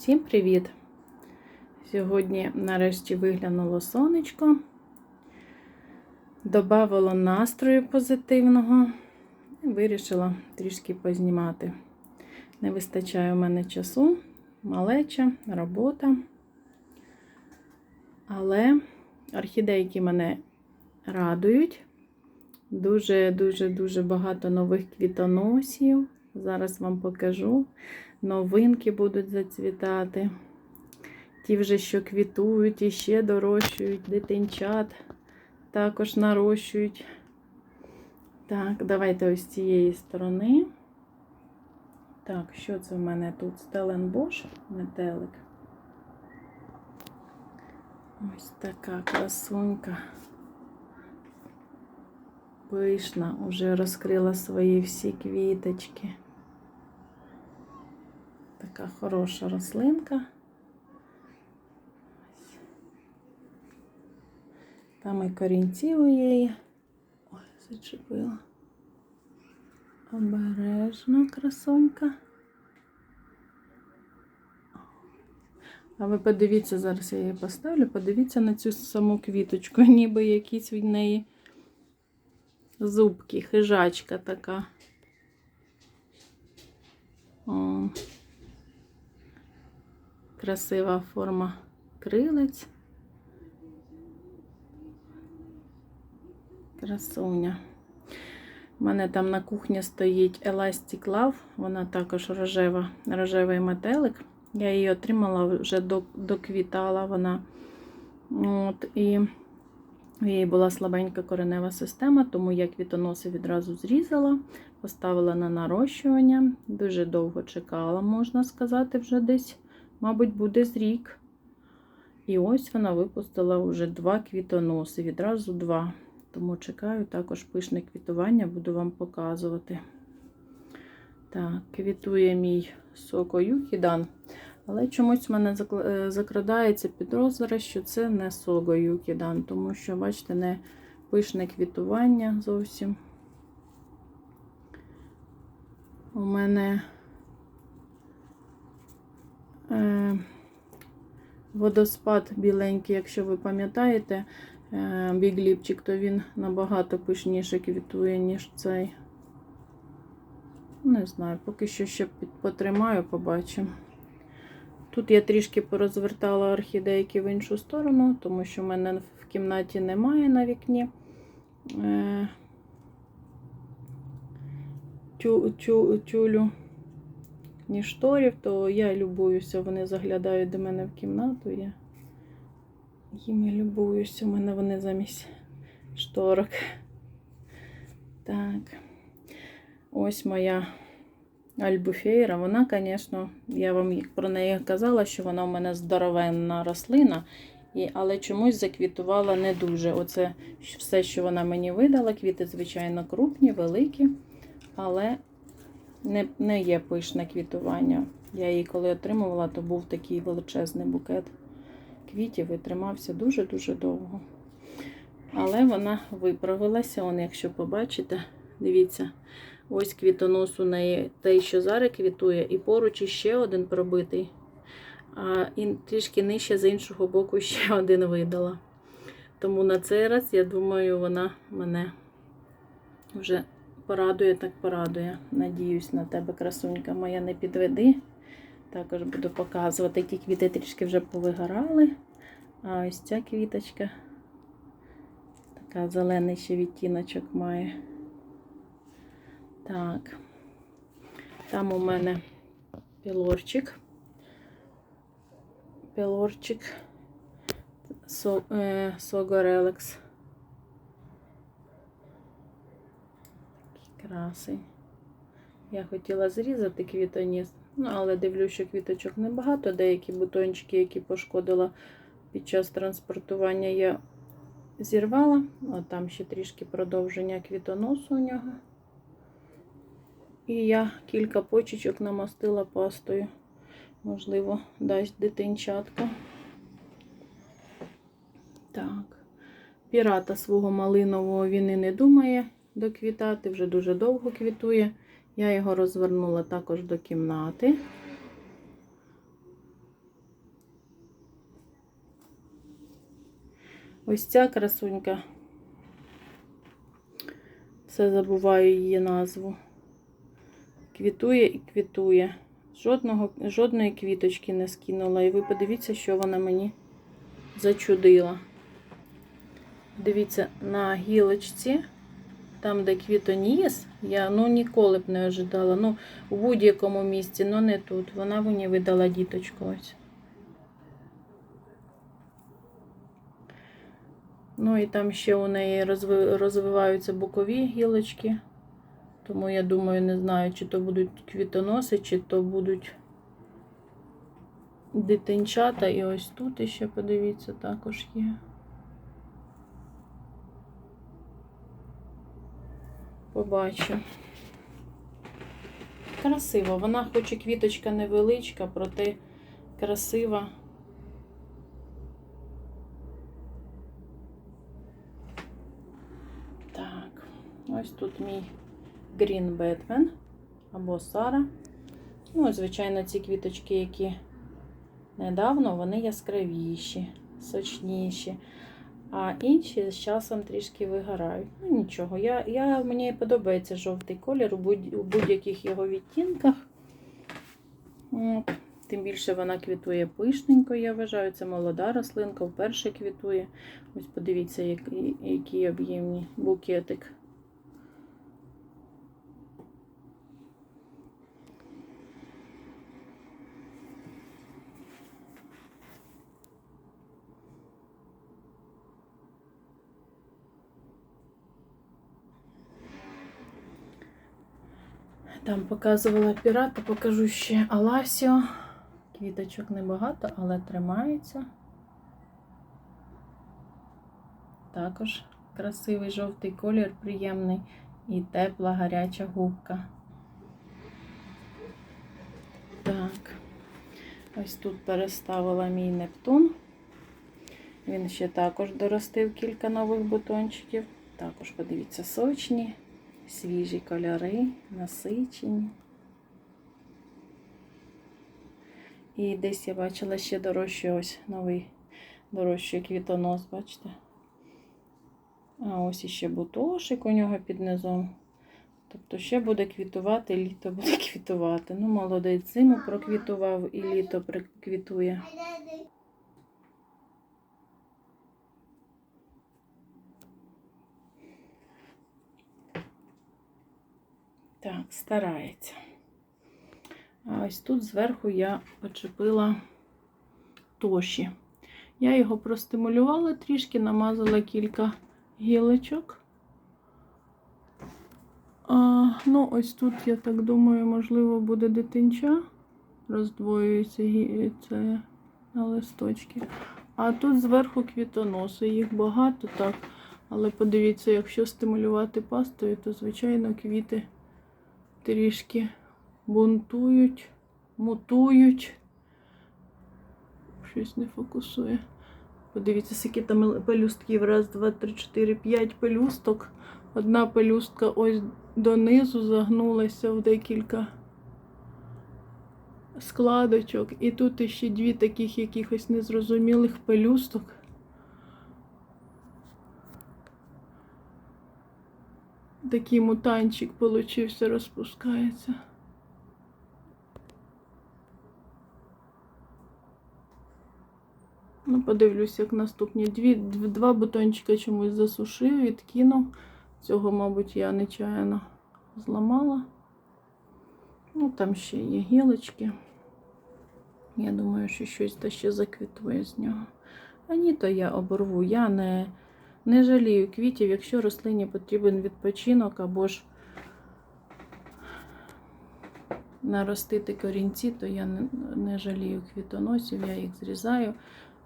Всім привіт! Сьогодні нарешті виглянуло сонечко, добавило настрою позитивного і вирішила трішки познімати. Не вистачає у мене часу, малеча, робота. Але орхідейки мене радують. Дуже-дуже-дуже багато нових квітоносів. Зараз вам покажу. Новинки будуть зацвітати. Ті вже, що квітують і ще дорощують, дитинчат також нарощують. Так, давайте ось з цієї сторони. Так, що це в мене тут? Стеленбош, метелик. Ось така красунька. Пишна, вже розкрила свої всі квіточки. Така хороша рослинка. Там і корінці у її. Ой, зачепила. Обережно красонька. А ви подивіться, зараз я її поставлю, подивіться на цю саму квіточку, ніби якісь від неї зубки, хижачка така. О, красива форма крилець. Красуня. У мене там на кухні стоїть Elastic Love, вона також рожева, рожевий метелик. Я її отримала вже доквітала вона. От, І в її була слабенька коренева система, тому я квітоноси відразу зрізала, поставила на нарощування. Дуже довго чекала, можна сказати, вже десь, мабуть, буде з рік. І ось вона випустила вже два квітоноси, відразу два. Тому чекаю також пишне квітування, буду вам показувати. Так, квітує мій сокоюхідан. Але чомусь в мене закрадається підозра, що це не согоюкідан, тому що, бачите, не пишне квітування зовсім. У мене е, водоспад біленький, якщо ви пам'ятаєте, е, бігліпчик, то він набагато пишніше квітує, ніж цей. Не знаю, поки що ще потримаю, побачимо. Тут я трішки порозвертала орхідейки в іншу сторону, тому що в мене в кімнаті немає на вікні е, тю, тю, тюлю, ні шторів, то я любуюся, вони заглядають до мене в кімнату. Я їм любуюся, у мене вони замість шторок. Так, ось моя. Альбуфейра, вона, звісно, я вам про неї казала, що вона у мене здоровенна рослина, і, але чомусь заквітувала не дуже. Оце все, що вона мені видала. Квіти, звичайно, крупні, великі, але не не є пишне квітування. Я її коли отримувала, то був такий величезний букет квітів і тримався дуже-дуже довго. Але вона виправилася, он, якщо побачите, дивіться. Ось квітонос у неї той, що зараз квітує, і поруч іще один пробитий, а і трішки нижче з іншого боку ще один видала. Тому на цей раз, я думаю, вона мене вже порадує, так порадує. Надіюсь на тебе, красунька моя, не підведи. Також буду показувати. Ті квіти трішки вже повигорали. А ось ця квіточка така зелений ще відтіночок має. Так, там у мене пілорчик. Пілорчик Согорелекс. Такий красий. Я хотіла зрізати квітоніс, ну, але дивлюсь, що квіточок небагато. Деякі бутончики, які пошкодила під час транспортування, я зірвала. От там ще трішки продовження квітоносу у нього. І я кілька почечок намастила пастою. Можливо, дасть дитинчатка. Так. Пірата свого малинового він і не думає доквітати, вже дуже довго квітує. Я його розвернула також до кімнати. Ось ця красунька. Це забуваю її назву. Квітує і квітує. Жодного, Жодної квіточки не скинула. І ви подивіться, що вона мені зачудила. Дивіться, на гілочці там, де квітоніс, я ну, ніколи б не ожидала. Ну, у будь-якому місці, але не тут. Вона мені видала діточку ось. Ну і там ще у неї розвиваються бокові гілочки. Тому я думаю, не знаю, чи то будуть квітоноси, чи то будуть дитинчата. І ось тут іще, подивіться, також є. Побачу. Красиво. Вона хоч і квіточка невеличка, проте красива. Так, ось тут мій Green Batman або Сара. Ну, звичайно, ці квіточки, які недавно, вони яскравіші, сочніші. А інші з часом трішки вигорають. Ну нічого, я, я, мені подобається жовтий колір у будь- будь-яких його відтінках. От. Тим більше вона квітує пишненько, я вважаю. Це молода рослинка, вперше квітує. Ось подивіться, який, який об'ємний букетик. Там показувала пірата, покажу ще Аласіо. Квіточок небагато, але тримається. Також красивий жовтий колір, приємний і тепла гаряча губка. Так, ось тут переставила мій Нептун. Він ще також доростив кілька нових бутончиків. Також подивіться, сочні, свіжі кольори, насичені. І десь я бачила ще дорожчий ось новий дорожчий квітонос, бачите? А ось іще бутошик у нього під низом. Тобто ще буде квітувати, літо буде квітувати. Ну, молодець зиму проквітував і літо приквітує. Так, старається. А ось тут зверху я почепила тоші. Я його простимулювала трішки, намазала кілька гілочок. А, ну, ось тут, я так думаю, можливо, буде дитинча. Роздвоюється це на листочки. А тут зверху квітоноси. Їх багато, так. Але подивіться, якщо стимулювати пастою, то, звичайно, квіти трішки бунтують, мутують. Щось не фокусує. Подивіться, скільки там пелюстків. Раз, два, три, чотири, п'ять пелюсток. Одна пелюстка ось донизу загнулася в декілька складочок. І тут іще дві таких якихось незрозумілих пелюсток. Такий мутанчик получився, розпускається. Ну, подивлюсь, як наступні. Дві, два бутончика чомусь засушив, відкинув. Цього, мабуть, я нечаянно зламала. Ну, там ще є гілочки. Я думаю, що щось та ще заквітує з нього. А ні, то я оборву. Я не, не жалію квітів, якщо рослині потрібен відпочинок або ж наростити корінці, то я не, жалію квітоносів, я їх зрізаю.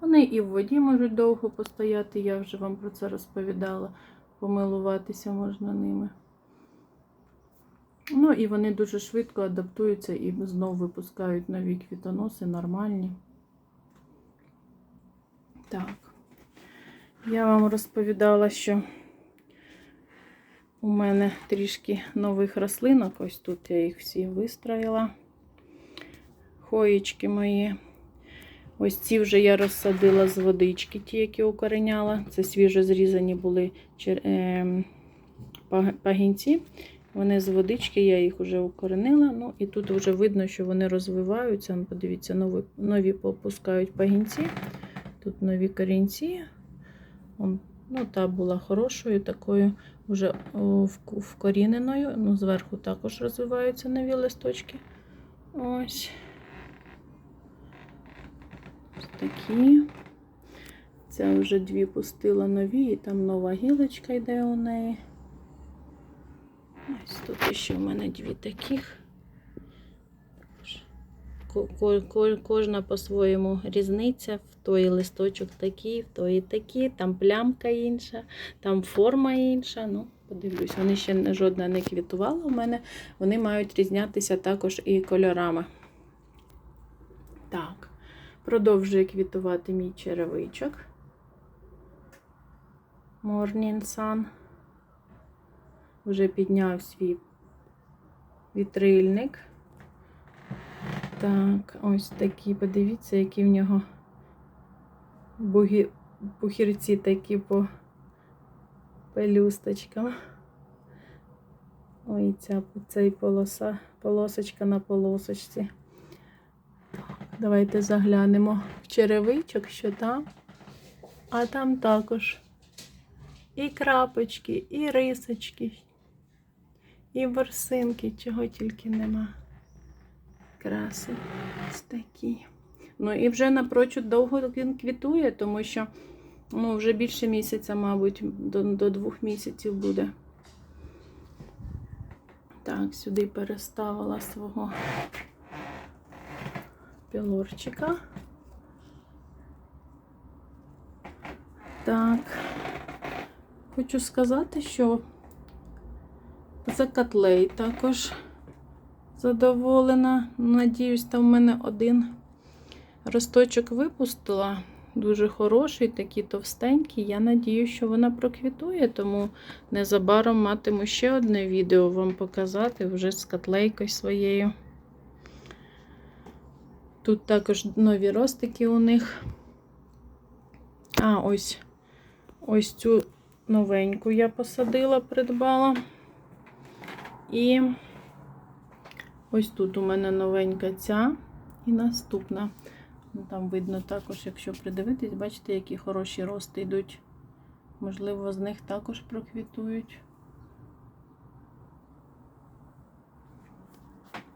Вони і в воді можуть довго постояти, я вже вам про це розповідала. Помилуватися можна ними. Ну і вони дуже швидко адаптуються і знов випускають нові квітоноси, нормальні. Так. Я вам розповідала, що у мене трішки нових рослинок. Ось тут я їх всі вистроїла. Хоєчки мої. Ось ці вже я розсадила з водички, ті, які укореняла. Це свіжо зрізані були ем, пагінці. Вони з водички, я їх вже укоренила. Ну і тут вже видно, що вони розвиваються. Подивіться, нові, нові попускають пагінці. Тут нові корінці. Ну, та була хорошою, такою вже вкоріненою. Ну, зверху також розвиваються нові листочки. Ось. Ось такі. Це вже дві пустила нові, і там нова гілочка йде у неї. Ось тут ще в мене дві таких. Ко- ко- ко- Кожна по-своєму різниця. В той листочок такий, в той такий, там плямка інша, там форма інша. Ну, подивлюсь, вони ще жодна не квітувала у мене. Вони мають різнятися також і кольорами. Так, продовжує квітувати мій черевичок. Morning Sun. Вже підняв свій вітрильник. Так, ось такі, подивіться, які в нього бугі... пухірці такі по пелюсточкам. Ой, ця цей полоса, полосочка на полосочці. Давайте заглянемо в черевичок, що там. А там також і крапочки, і рисочки, і борсинки, чого тільки нема. Краси ось такі. Ну і вже напрочуд довго він квітує, тому що ну, вже більше місяця, мабуть, до, до двох місяців буде. Так, сюди переставила свого пілорчика. Так, хочу сказати, що за котлей також задоволена. Надіюсь, там в мене один росточок випустила. Дуже хороший, такий товстенький. Я надію, що вона проквітує, тому незабаром матиму ще одне відео вам показати вже з котлейкою своєю. Тут також нові ростики у них. А, ось ось цю новеньку я посадила, придбала. І ось тут у мене новенька ця і наступна. Ну, Там видно також, якщо придивитись, бачите, які хороші рости йдуть. Можливо, з них також проквітують.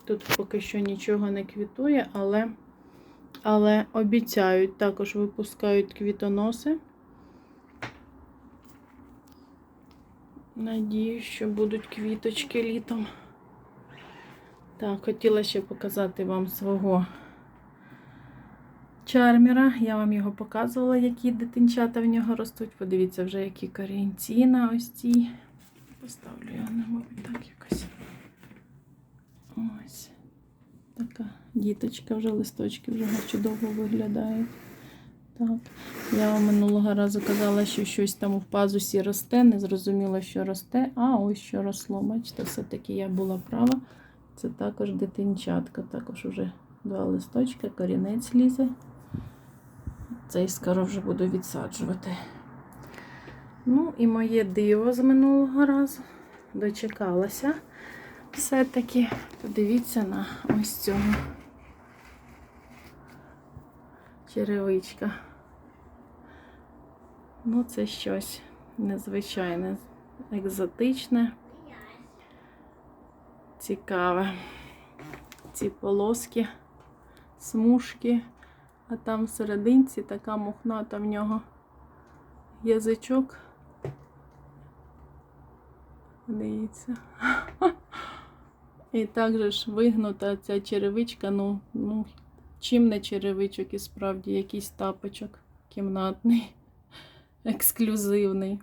Тут поки що нічого не квітує, але, але обіцяють, також випускають квітоноси. Надіюсь, що будуть квіточки літом. Так, хотіла ще показати вам свого чармера. Я вам його показувала, які дитинчата в нього ростуть. Подивіться вже, які корінці на ось ці. Поставлю на, мабуть, так якось. Ось. Така діточка вже листочки вже чудово виглядають. Так. Я вам минулого разу казала, що щось там у пазусі росте, не зрозуміла, що росте, а ось що росло. Бачите, все-таки я була права. Це також дитинчатка, також вже два листочка, корінець лізе. Цей скоро вже буду відсаджувати. Ну, і моє диво з минулого разу дочекалася. Все-таки подивіться на ось цього черевичка. Ну, це щось незвичайне, екзотичне, цікаве. Ці полоски, смужки, а там всерединці така мухната в нього язичок. Дивіться. І також вигнута ця черевичка, ну, ну, чим не черевичок і справді якийсь тапочок кімнатний, ексклюзивний.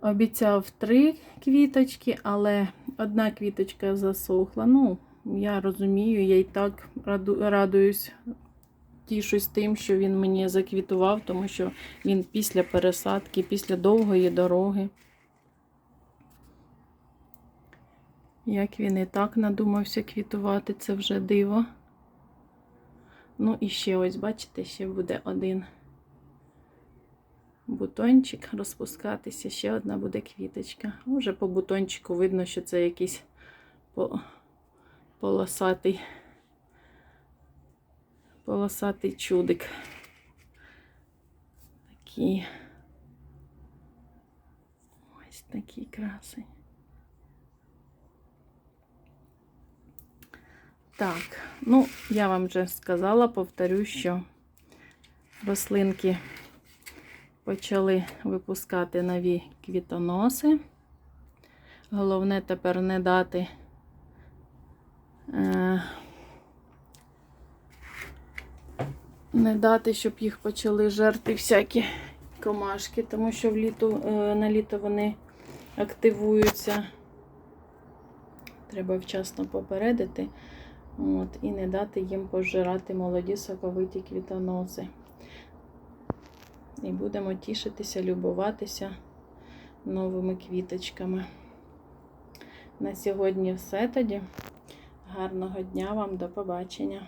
Обіцяв три квіточки, але одна квіточка засохла. Ну, я розумію, я і так раду, радуюсь, тішусь тим, що він мені заквітував, тому що він після пересадки, після довгої дороги. Як він і так надумався квітувати, це вже диво. Ну і ще ось, бачите, ще буде один бутончик розпускатися, ще одна буде квіточка. Уже по бутончику видно, що це якийсь полосатий, полосатий чудик. Такі. Ось такий красень. Так, ну, я вам вже сказала, повторю, що рослинки почали випускати нові квітоноси. Головне тепер не дати е, не дати, щоб їх почали жерти всякі комашки, тому що в літо, е, на літо вони активуються. Треба вчасно попередити. От, і не дати їм пожирати молоді соковиті квітоноси. І будемо тішитися, любуватися новими квіточками. На сьогодні все тоді. Гарного дня вам, до побачення!